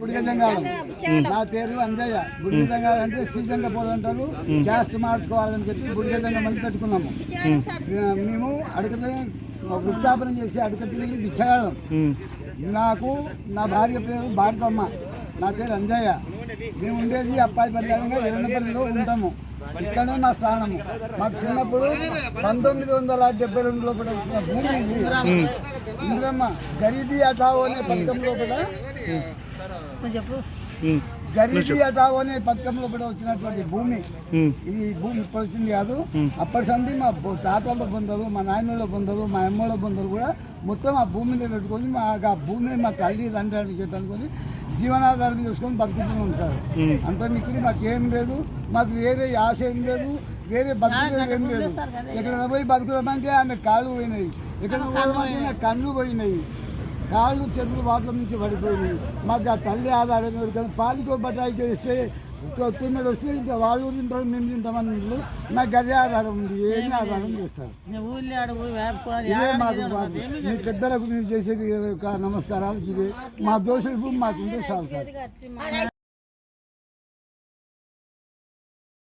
గుడిగజంగాలం నా పేరు అంజయ్య. గుడిగజంగాలం అంటే సీజన్ పోలు అంటారు. క్యాస్ట్ మార్చుకోవాలని చెప్పి గుడిగజంగం అని పెట్టుకున్నాము. మేము. అడగతే వృత్తాపన చేసి అడగ తిరిగి బిచ్చగాళ్ళం ఉమ్, నాకు నా భార్య పేరు భారతమ్మ నా పేరు అంజయ్య. మేము ఉండేది అప్పాయి పర్యాయంగా ఎర్రనపల్లిలో ఉంటాము. ఇక్కడే మా స్థానము. మాకు చిన్నప్పుడు పంతొమ్మిది వందల డెబ్బై రెండు లోపల వచ్చిన భూమి ఇది. ఇంద్రమ్మ గరీబీ అటావో అనే పథకం లోపల ఉమ్, గరీబీ అటావో అనే పథకం లోపల వచ్చినటువంటి భూమి ఈ భూమి ఇప్పుడు వచ్చింది కాదు. అప్పటి సంది మా తాతల్లో పొందరు మా నాయనలో పొందరు మా అమ్మలో పొందరు కూడా మొత్తం ఆ భూమిని పెట్టుకొని మా ఆ భూమి మా తల్లి తండ్రి అని చెప్పి అనుకొని జీవనాధారం చేసుకొని బతుకుతున్నాం సార్. అంత మిక్కిలి మాకు ఏం లేదు మాకు వేరే ఆశ ఏం లేదు వేరే బతుకులేదు ఏం లేదు. ఎక్కడ పోయి బతుకుదామంటే ఆమె కాళ్ళు పోయినాయి ఎక్కడ పోదామంటే నా కళ్ళు పోయినాయి. కాళ్ళు చేతులు వాటర్ నుంచి పడిపోయినాయి. మాకు ఆ తల్లి ఆధారం కదా పాలికో బటాయికి ఇస్తే తిన్నడు వస్తే ఇంకా వాళ్ళు తింటారు మేము తింటామని. నాకు గదే ఆధారం ఉంది ఏమి ఆధారం చేస్తారు. ఇదే మాకు మీ పెద్దలకు మేము చేసేది ఒక నమస్కారాలు ఇవే. మా దోషులు మాకు ఉంటే చాలు సార్.